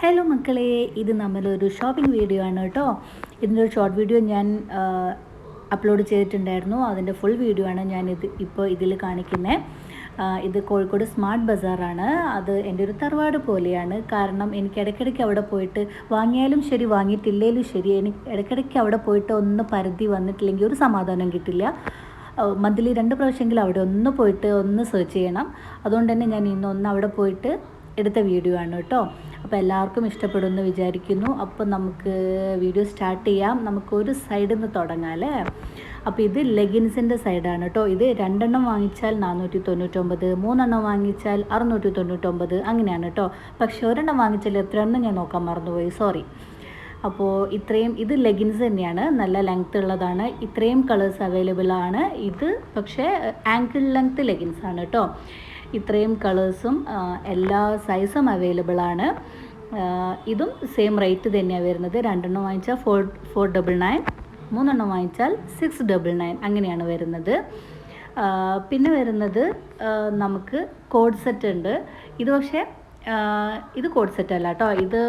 Hello മക്കളെ ഇത് നമ്മളൊരു ഷോപ്പിംഗ് വീഡിയോ ആണ് കേട്ടോ. ഇതിന്റെ ഒരു ഷോർട്ട് വീഡിയോ ഞാൻ അപ്ലോഡ് ചെയ്തിട്ടുണ്ടായിരുന്നു. അതിന്റെ ഫുൾ വീഡിയോ ആണ് ഞാൻ ഇത് ഇപ്പോൾ ഇതിൽ കാണിക്കുന്നത് ഇത് കോഴിക്കോട് സ്മാർട്ട് ബസാറാണ് അത് എന്റെ ഒരു തറവാട് പോലെയാണ്. കാരണം എനിക്ക് ഇടയ്ക്കിടയ്ക്ക് അവിടെ പോയിട്ട് വാങ്ങിയാലും ശരി വാങ്ങിയിട്ടില്ലേലും ശരി എനിക്ക് ഇടയ്ക്കിടയ്ക്ക് അവിടെ പോയിട്ട് ഒന്ന് പരതി വന്നിട്ടില്ലെങ്കിൽ ഒരു സമാധാനം കിട്ടില്ല. മന്ത്ലി രണ്ട് പ്രാവശ്യമെങ്കിലും അവിടെ ഒന്ന് പോയിട്ട് ഒന്ന് സെർച്ച് ചെയ്യണം. അതുകൊണ്ട് തന്നെ ഞാൻ ഇന്ന് ഒന്ന് അവിടെ പോയിട്ട് എടുത്ത വീഡിയോ ആണ് കേട്ടോ. അപ്പോൾ എല്ലാവർക്കും ഇഷ്ടപ്പെടുമെന്ന് വിചാരിക്കുന്നു. അപ്പോൾ നമുക്ക് വീഡിയോ സ്റ്റാർട്ട് ചെയ്യാം. നമുക്ക് ഒരു സൈഡിൽ നിന്ന് തുടങ്ങാം അല്ലേ? അപ്പോൾ ഇത് ലെഗിൻസിന്റെ സൈഡാണ് കേട്ടോ ഇത് രണ്ടെണ്ണം വാങ്ങിച്ചാൽ നാനൂറ്റി തൊണ്ണൂറ്റൊമ്പത് മൂന്നെണ്ണം വാങ്ങിച്ചാൽ അറുന്നൂറ്റി തൊണ്ണൂറ്റൊമ്പത് അങ്ങനെയാണ് കേട്ടോ പക്ഷേ ഒരെണ്ണം വാങ്ങിച്ചാൽ എത്ര എണ്ണം ഞാൻ നോക്കാൻ മറന്നുപോയി. സോറി അപ്പോൾ ഇത്രയും ഇത് ലെഗിൻസ് തന്നെയാണ്. നല്ല ലെങ്ത് ഉള്ളതാണ്. ഇത്രയും കളേഴ്സ് അവൈലബിൾ ആണ്. ഇത് പക്ഷേ ആങ്കിൾ ലെങ്ത് ലെഗിൻസ് ആണ് കേട്ടോ ഇത്രയും കളേഴ്സും എല്ലാ സൈസും അവൈലബിൾ ആണ്. ഇതും സെയിം റേറ്റ് തന്നെയാണ് വരുന്നത്. രണ്ടെണ്ണം വാങ്ങിച്ചാൽ ഫോർ ഫോർ ഡബിൾ നയൻ മൂന്നെണ്ണം വാങ്ങിച്ചാൽ സിക്സ് ഡബിൾ നയൻ അങ്ങനെയാണ് വരുന്നത്. പിന്നെ വരുന്നത് നമുക്ക് കോഡ് സെറ്റ് ഉണ്ട്. ഇത് പക്ഷേ ഇത് കോഡ് സെറ്റ് അല്ല കേട്ടോ. ഇത്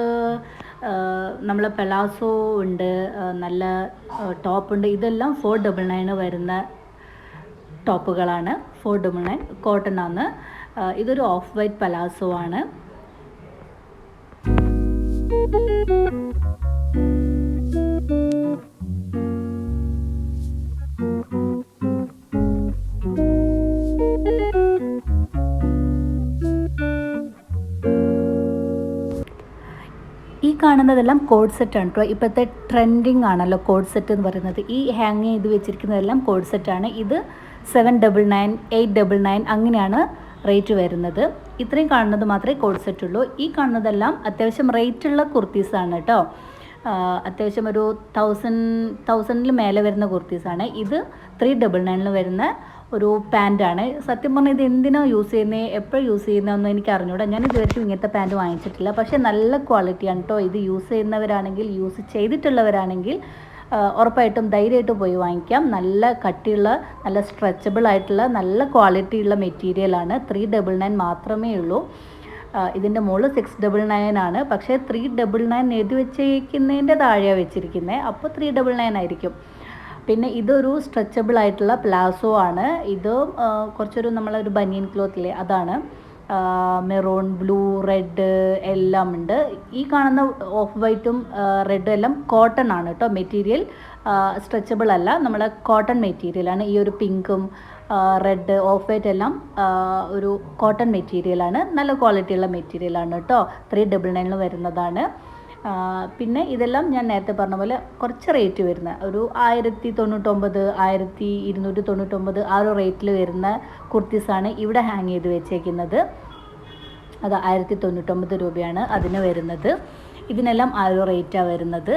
നമ്മൾ പെലാസോ ഉണ്ട് നല്ല ടോപ്പ് ഉണ്ട് ഇതെല്ലാം ഫോർ ഡബിൾ നയൻ വരുന്ന ടോപ്പുകളാണ്. ഫോർ ഡബിൾ കോട്ടൺ ആണ് ഇതൊരു ഓഫ് വൈറ്റ് പലാസോ ആണ്. ഈ കാണുന്നതെല്ലാം കോഡ് സെറ്റ് ആണ് കേട്ടോ ഇപ്പോഴത്തെ ട്രെൻഡിങ് ആണല്ലോ കോഡ് സെറ്റ് എന്ന് പറയുന്നത്. ഈ ഹാങ് ചെയ്ത് വെച്ചിരിക്കുന്നതെല്ലാം കോഡ് സെറ്റ് ആണ്. ഇത് seven double nine eight double nine അങ്ങനെയാണ് റേറ്റ് വരുന്നത്. ഇത്രയും കാണുന്നത് മാത്രമേ കോഡ് സെറ്റ് ഉള്ളൂ. ഈ കാണുന്നതെല്ലാം അത്യാവശ്യം റേറ്റുള്ള കുർത്തീസാണ് കേട്ടോ. അത്യാവശ്യം ഒരു തൗസൻഡ് തൗസൻഡിൽ മേലെ വരുന്ന കുർത്തീസാണ് ഇത് ത്രീ ഡബിൾ നയനിൽ വരുന്ന ഒരു പാന്റാണ് സത്യം പറഞ്ഞാൽ ഇത് എന്തിനാ യൂസ് ചെയ്യുന്നത് എപ്പോഴും യൂസ് ചെയ്യുന്നതെന്ന് എനിക്ക് അറിഞ്ഞൂടാ. ഞാൻ ഇതുവരെയും ഇങ്ങനത്തെ പാന്റ് വാങ്ങിച്ചിട്ടില്ല. പക്ഷേ നല്ല ക്വാളിറ്റിയാണ് കേട്ടോ. ഇത് യൂസ് ചെയ്യുന്നവരാണെങ്കിൽ യൂസ് ചെയ്തിട്ടുള്ളവരാണെങ്കിൽ ഉറപ്പായിട്ടും ധൈര്യമായിട്ട് പോയി വാങ്ങിക്കാം. നല്ല കട്ടിയുള്ള നല്ല സ്ട്രെച്ചബിൾ ആയിട്ടുള്ള നല്ല ക്വാളിറ്റിയുള്ള മെറ്റീരിയലാണ് ത്രീ ഡബിൾ നയൻ മാത്രമേ ഉള്ളൂ. ഇതിന്റെ മുകളിൽ സിക്സ് ഡബിൾ നയൻ ആണ്. പക്ഷേ ത്രീ ഡബിൾ നയൻ എഴുതി വെച്ചിരിക്കുന്നതിന്റെ താഴെയാണ് വെച്ചിരിക്കുന്നത് അപ്പോൾ ത്രീ ഡബിൾ നയൻ ആയിരിക്കും. പിന്നെ ഇതൊരു സ്ട്രെച്ചബിൾ ആയിട്ടുള്ള പ്ലാസോ ആണ്. ഇത് കുറച്ചൊരു നമ്മളൊരു ബനിയൻ ക്ലോത്തിലെ അതാണ്. മെറൂൺ ബ്ലൂ റെഡ് എല്ലാം ഉണ്ട്. ഈ കാണുന്ന ഓഫ് വൈറ്റും റെഡും എല്ലാം കോട്ടൺ ആണ് കേട്ടോ. മെറ്റീരിയൽ സ്ട്രെച്ചബിൾ അല്ല. നമ്മളെ കോട്ടൺ മെറ്റീരിയലാണ് ഈ ഒരു പിങ്കും റെഡ് ഓഫ് വൈറ്റ് എല്ലാം ഒരു കോട്ടൺ മെറ്റീരിയലാണ് നല്ല ക്വാളിറ്റിയുള്ള മെറ്റീരിയലാണ് കേട്ടോ. ത്രീ ഡബിൾ നയനിൽ വരുന്നതാണ്. പിന്നെ ഇതെല്ലാം ഞാൻ നേരത്തെ പറഞ്ഞ പോലെ കുറച്ച് റേറ്റ് വരുന്ന ഒരു ആയിരത്തി തൊണ്ണൂറ്റൊമ്പത് ആയിരത്തി ഇരുന്നൂറ്റി തൊണ്ണൂറ്റൊമ്പത് ആ ഒരു റേറ്റിൽ വരുന്ന കുർത്തീസാണ് ഇവിടെ ഹാങ് ചെയ്ത് വെച്ചേക്കുന്നത്. അത് ആയിരത്തി തൊണ്ണൂറ്റൊമ്പത് രൂപയാണ് അതിന് വരുന്നത്. ഇതിനെല്ലാം ആ ഒരു റേറ്റാണ് വരുന്നത്.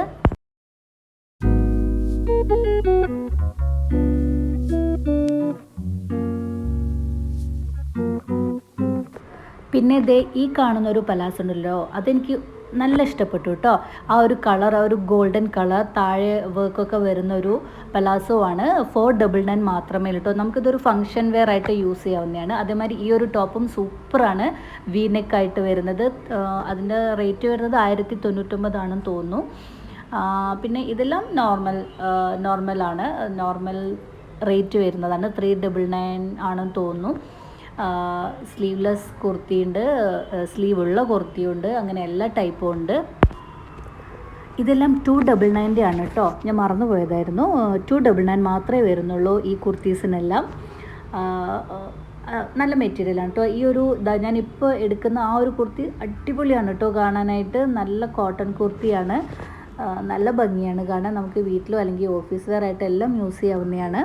പിന്നെ ദേ ഈ കാണുന്ന ഒരു പലാസ് ഉണ്ടല്ലോ അതെനിക്ക് നല്ല ഇഷ്ടപ്പെട്ടു കേട്ടോ ആ ഒരു കളർ ആ ഒരു ഗോൾഡൻ കളർ താഴെ വർക്കൊക്കെ വരുന്ന ഒരു പലാസോ ആണ് ഫോർ ഡബിൾ നയൻ മാത്രമേ കേട്ടോ നമുക്കിതൊരു ഫംഗ്ഷൻ വെയർ ആയിട്ട് യൂസ് ചെയ്യാവുന്നതാണ്. അതേമാതിരി ഈ ഒരു ടോപ്പും സൂപ്പറാണ് വി നെക്ക് ആയിട്ട് വരുന്നത്. അതിന്റെ റേറ്റ് വരുന്നത് ആയിരത്തി തൊണ്ണൂറ്റൊമ്പതാണെന്ന് തോന്നുന്നു. പിന്നെ ഇതെല്ലാം നോർമൽ നോർമലാണ് നോർമൽ റേറ്റ് വരുന്നതാണ്. ത്രീ ഡബിൾ നയൻ ആണെന്ന് തോന്നുന്നു. സ്ലീവ്ലെസ് കുർത്തിയുണ്ട് സ്ലീവ് ഉള്ള കുർത്തിയുണ്ട് അങ്ങനെ എല്ലാ ടൈപ്പും ഉണ്ട്. ഇതെല്ലാം ടു ഡബിൾ നയന്റെ ആണ് കേട്ടോ ഞാൻ മറന്നുപോയതായിരുന്നു ടു ഡബിൾ നയൻ മാത്രമേ വരുന്നുള്ളൂ ഈ കുർത്തീസിനെല്ലാം. നല്ല മെറ്റീരിയലാണ് കേട്ടോ ഈ ഒരു ഞാനിപ്പോൾ എടുക്കുന്ന ആ ഒരു കുർത്തി അടിപൊളിയാണ് കേട്ടോ കാണാനായിട്ട്. നല്ല കോട്ടൺ കുർത്തിയാണ്. നല്ല ഭംഗിയാണ് കാണാൻ. നമുക്ക് വീട്ടിലോ അല്ലെങ്കിൽ ഓഫീസ് എല്ലാം യൂസ് ചെയ്യാവുന്നതാണ്.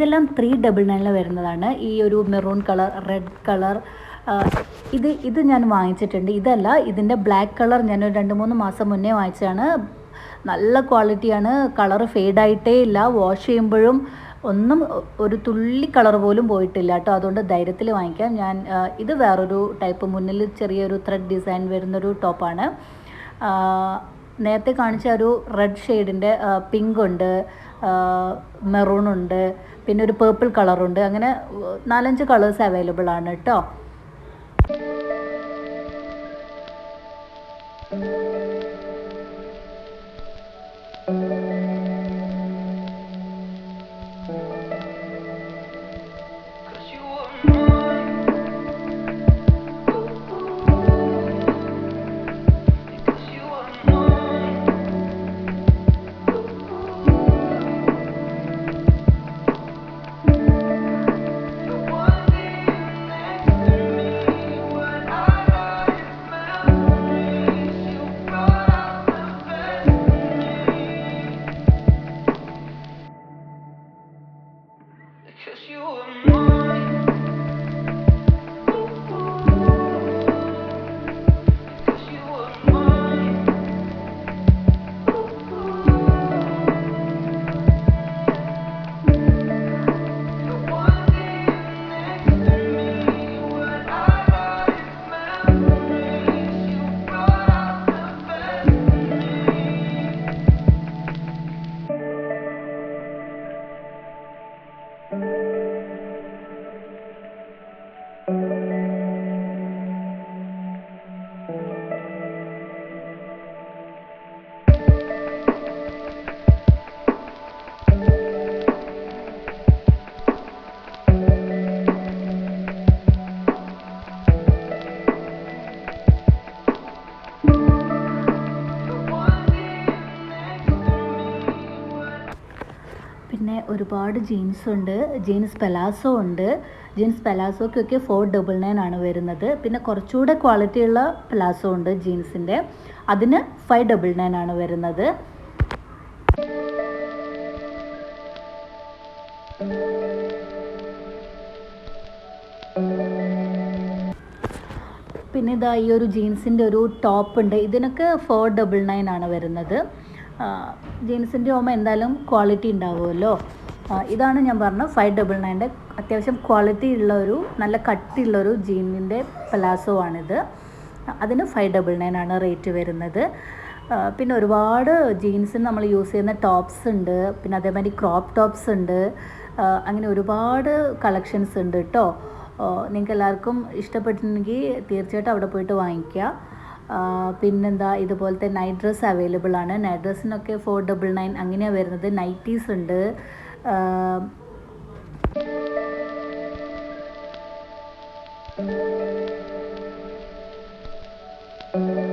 ഇതെല്ലാം ത്രീ ഡബിൾ നയനിൽ വരുന്നതാണ്. ഈ ഒരു മെറൂൺ കളർ റെഡ് കളർ ഇത് ഇത് ഞാൻ വാങ്ങിച്ചിട്ടുണ്ട്. ഇതല്ല ഇതിന്റെ ബ്ലാക്ക് കളർ ഞാൻ രണ്ട് മൂന്ന് മാസം മുന്നേ വാങ്ങിച്ചതാണ്. നല്ല ക്വാളിറ്റിയാണ് കളർ ഫെയ്ഡായിട്ടേ ഇല്ല. വാഷ് ചെയ്യുമ്പോഴും ഒന്നും ഒരു തുള്ളി കളർ പോലും പോയിട്ടില്ല കേട്ടോ. അതുകൊണ്ട് ധൈര്യത്തിൽ വാങ്ങിക്കാം. ഞാൻ ഇത് വേറൊരു ടൈപ്പ് മുന്നിൽ ചെറിയൊരു ത്രെഡ് ഡിസൈൻ വരുന്നൊരു ടോപ്പാണ് നേരത്തെ കാണിച്ച ഒരു റെഡ് ഷെയ്ഡിന്റെ പിങ്ക് ഉണ്ട്. മെറൂൺ ഉണ്ട് പിന്നെ ഒരു പേർപ്പിൾ കളറുണ്ട് അങ്ങനെ നാലഞ്ച് കളേഴ്സ് അവൈലബിൾ ആണ് കേട്ടോ Cause you were പിന്നെ ഒരുപാട് ജീൻസ് ഉണ്ട്. ജീൻസ് പെലാസോ ഉണ്ട്. ജീൻസ് പെലാസോക്കൊക്കെ ഫോർ ഡബിൾ നയൻ ആണ് വരുന്നത്. പിന്നെ കുറച്ചുകൂടെ ക്വാളിറ്റി ഉള്ള പെലാസോ ഉണ്ട് ജീൻസിന്റെ അതിന് ഫൈവ് ഡബിൾ നയൻ ആണ് വരുന്നത്. പിന്നെ ഇതാ ഈ ഒരു ജീൻസിന്റെ ഒരു ടോപ്പ് ഉണ്ട്. ഇതിനൊക്കെ ഫോർ ഡബിൾ നയൻ ആണ് വരുന്നത്. ജീൻസിന്റെ ഓമ എന്തായാലും ക്വാളിറ്റി ഉണ്ടാവുമല്ലോ. ഇതാണ് ഞാൻ പറഞ്ഞ ഫൈവ് ഡബിൾ നയന്റെ അത്യാവശ്യം ക്വാളിറ്റി ഉള്ള ഒരു നല്ല കട്ടിയുള്ള ഒരു ജീനിന്റെ പലാസോ ആണിത്. അതിന് ഫൈവ് ഡബിൾ നയൻ ആണ് റേറ്റ് വരുന്നത്. പിന്നെ ഒരുപാട് ജീൻസിന് നമ്മൾ യൂസ് ചെയ്യുന്ന ടോപ്സ് ഉണ്ട്. പിന്നെ അതേമാതിരി ക്രോപ്പ് ടോപ്സ് ഉണ്ട്. അങ്ങനെ ഒരുപാട് കളക്ഷൻസ് ഉണ്ട് കേട്ടോ നിങ്ങൾക്ക് എല്ലാവർക്കും ഇഷ്ടപ്പെട്ടിട്ടുണ്ടെങ്കിൽ തീർച്ചയായിട്ടും അവിടെ പോയിട്ട് വാങ്ങിക്കുക. പിന്നെന്താ ഇതുപോലത്തെ നൈറ്റ് ഡ്രസ്സ് അവൈലബിൾ ആണ്. നൈറ്റ് ഡ്രസ്സിനൊക്കെ ഫോർ ഡബിൾ നയൻ അങ്ങനെയാണ് വരുന്നത്. നൈറ്റീസ് ഉണ്ട്. thank Cause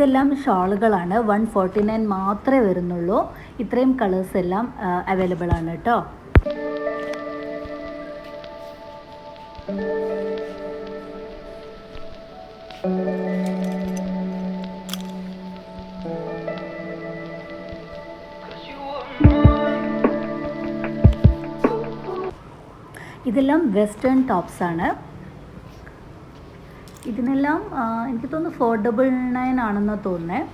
ഇതെല്ലാം ഷാളുകളാണ്. വൺ ഫോർട്ടി നയൻ മാത്രമേ വരുന്നുള്ളൂ. ഇത്രയും കളേഴ്സ് എല്ലാം അവൈലബിൾ ആണ് കേട്ടോ. ഇതെല്ലാം വെസ്റ്റേൺ ടോപ്സ് ആണ്. ഇതിനെല്ലാം എനിക്ക് തോന്നുന്നു ഫോർ ഡബിൾ നയൻ ആണെന്ന് തോന്നുന്നത്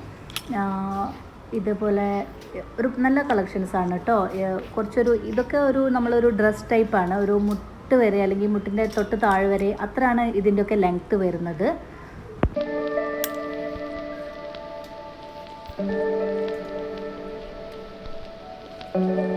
ഇതേപോലെ ഒരു നല്ല കളക്ഷൻസ് ആണ് കേട്ടോ. കുറച്ചൊരു ഇതൊക്കെ ഒരു നമ്മളൊരു ഡ്രസ് ടൈപ്പാണ് ഒരു മുട്ട് വരെ അല്ലെങ്കിൽ മുട്ടിന്റെ തൊട്ട് താഴെ വരെ അത്രയാണ് ഇതിന്റെയൊക്കെ ലെങ്ത്ത് വരുന്നത്. Cause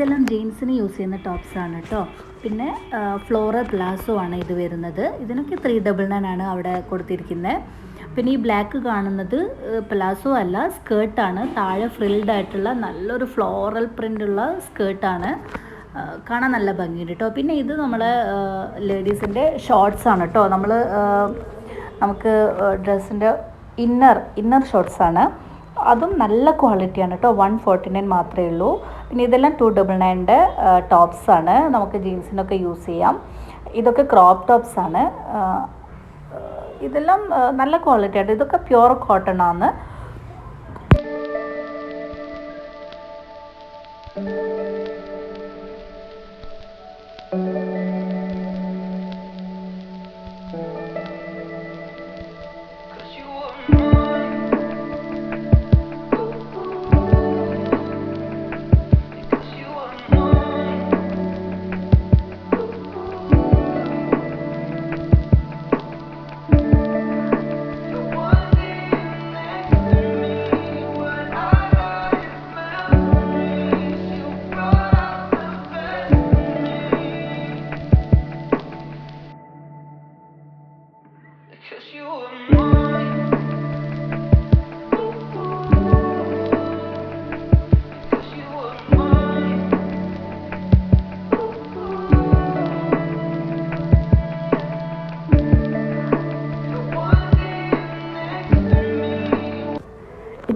ഇതെല്ലാം ജീൻസിന് യൂസ് ചെയ്യുന്ന ടോപ്സ് ആണ് കേട്ടോ. പിന്നെ ഫ്ലോറൽ പ്ലാസോ ആണ് ഇത് വരുന്നത്. ഇതിനൊക്കെ ത്രീ ഡബിൾ നയൻ ആണ് അവിടെ കൊടുത്തിരിക്കുന്നത് പിന്നെ ഈ ബ്ലാക്ക് കാണുന്നത് പ്ലാസോ അല്ല സ്കേർട്ടാണ് താഴെ ഫ്രിൽഡ് ആയിട്ടുള്ള നല്ലൊരു ഫ്ലോറൽ പ്രിന്റ് ഉള്ള സ്കേർട്ടാണ് കാണാൻ നല്ല ഭംഗിയുണ്ട് കേട്ടോ. പിന്നെ ഇത് നമ്മൾ ലേഡീസിന്റെ ഷോർട്സ് ആണ് കേട്ടോ. നമ്മൾ നമുക്ക് ഡ്രസ്സിന്റെ ഇന്നർ ഇന്നർ ഷോർട്സ് ആണ്. അതും നല്ല ക്വാളിറ്റിയാണ് കേട്ടോ. വൺ ഫോർട്ടി നയൻ മാത്രമേ ഉള്ളൂ. പിന്നെ ഇതെല്ലാം ടു ഡബിൾ നയന്റെ ടോപ്സാണ് നമുക്ക് ജീൻസിനൊക്കെ യൂസ് ചെയ്യാം. ഇതൊക്കെ ക്രോപ്പ് ടോപ്സാണ് ഇതെല്ലാം നല്ല ക്വാളിറ്റി ഇതൊക്കെ പ്യുവർ കോട്ടൺ ആണ്.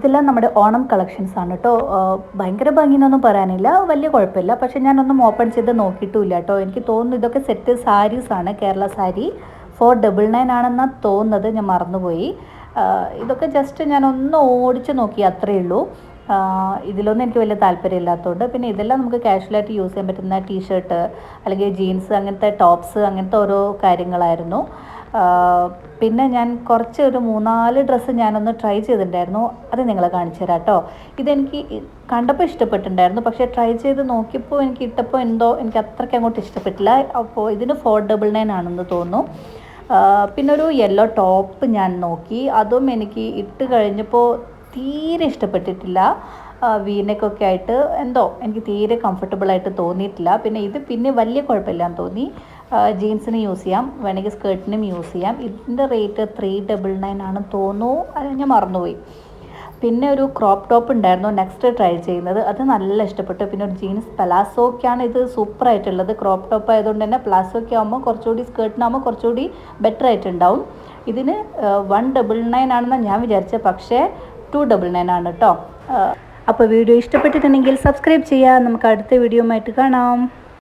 ഇതെല്ലാം നമ്മുടെ ഓണം കളക്ഷൻസ് ആണ് കേട്ടോ. ഭയങ്കര ഭംഗിന്നൊന്നും പറയാനില്ല. വലിയ കുഴപ്പമില്ല. പക്ഷെ ഞാനൊന്നും ഓപ്പൺ ചെയ്ത് നോക്കിയിട്ടുമില്ല കേട്ടോ. എനിക്ക് തോന്നുന്നു ഇതൊക്കെ സെറ്റ് സാരീസ് ആണ് Kerala sari. Four double nine ആണെന്നാണ് തോന്നുന്നത്. ഞാൻ മറന്നുപോയി. ഇതൊക്കെ ജസ്റ്റ് ഞാൻ ഒന്ന് ഓടിച്ച് നോക്കി അത്രയേ ഉള്ളൂ. ഇതിലൊന്നും എനിക്ക് വലിയ താല്പര്യമില്ലാത്തതുകൊണ്ട് പിന്നെ ഇതെല്ലാം നമുക്ക് കാഷ്വലായിട്ട് യൂസ് ചെയ്യാൻ പറ്റുന്ന ടീഷർട്ട് അല്ലെങ്കിൽ ജീൻസ് അങ്ങനത്തെ ടോപ്സ് അങ്ങനത്തെ ഓരോ കാര്യങ്ങളായിരുന്നു. പിന്നെ ഞാൻ കുറച്ച് ഒരു മൂന്നാൽ ഡ്രസ്സ് ഞാനൊന്ന് ട്രൈ ചെയ്തിട്ടുണ്ടായിരുന്നു. അത് നിങ്ങളെ കാണിച്ചു തരാം കേട്ടോ ഇതെനിക്ക് കണ്ടപ്പോൾ ഇഷ്ടപ്പെട്ടിട്ടുണ്ടായിരുന്നു. പക്ഷേ ട്രൈ ചെയ്ത് നോക്കിയപ്പോൾ എനിക്ക് ഇട്ടപ്പോൾ എന്തോ എനിക്ക് അത്രയ്ക്ക് അങ്ങോട്ട് ഇഷ്ടപ്പെട്ടില്ല. അപ്പോൾ ഇതിന് ഫോർ ഡബിൾ നയൻ ആണെന്ന് തോന്നുന്നു. പിന്നെ ഒരു യെല്ലോ ടോപ്പ് ഞാൻ നോക്കി. അതും എനിക്ക് ഇട്ട് കഴിഞ്ഞപ്പോൾ തീരെ ഇഷ്ടപ്പെട്ടിട്ടില്ല. വീനക്കൊക്കെ ആയിട്ട് എന്തോ എനിക്ക് തീരെ കംഫർട്ടബിൾ ആയിട്ട് തോന്നിയിട്ടില്ല. പിന്നെ ഇത് പിന്നെ വലിയ കുഴപ്പമില്ലാന്ന് തോന്നി. ജീൻസിന് യൂസ് ചെയ്യാം വേണമെങ്കിൽ സ്കേർട്ടിനും യൂസ് ചെയ്യാം. ഇതിന്റെ റേറ്റ് ത്രീ ഡബിൾ നയൻ ആണെന്ന് തോന്നുന്നു. അത് ഞാൻ മറന്നുപോയി. പിന്നെ ഒരു ക്രോപ്പ് ടോപ്പ് ഉണ്ടായിരുന്നു നെക്സ്റ്റ് ട്രൈ ചെയ്യുന്നത്. അത് നല്ല ഇഷ്ടപ്പെട്ടു. പിന്നെ ഒരു ജീൻസ് പലാസോക്കാണ് ഇത് സൂപ്പർ ആയിട്ടുള്ളത്. ക്രോപ്പ് ടോപ്പ് ആയതുകൊണ്ട് തന്നെ പ്ലാസോക്ക് ആകുമ്പോൾ കുറച്ചുകൂടി സ്കേർട്ടിനാകുമ്പോൾ കുറച്ചുകൂടി ബെറ്റർ ആയിട്ടുണ്ടാവും. ഇതിന് വൺ ഡബിൾ നയൻ ആണെന്നാണ് ഞാൻ വിചാരിച്ചത് പക്ഷേ ടു ഡബിൾ നയൻ ആണ് കേട്ടോ അപ്പോൾ വീഡിയോ ഇഷ്ടപ്പെട്ടിട്ടുണ്ടെങ്കിൽ സബ്സ്ക്രൈബ് ചെയ്യുക നമുക്ക് അടുത്ത വീഡിയോ ആയിട്ട് കാണാം.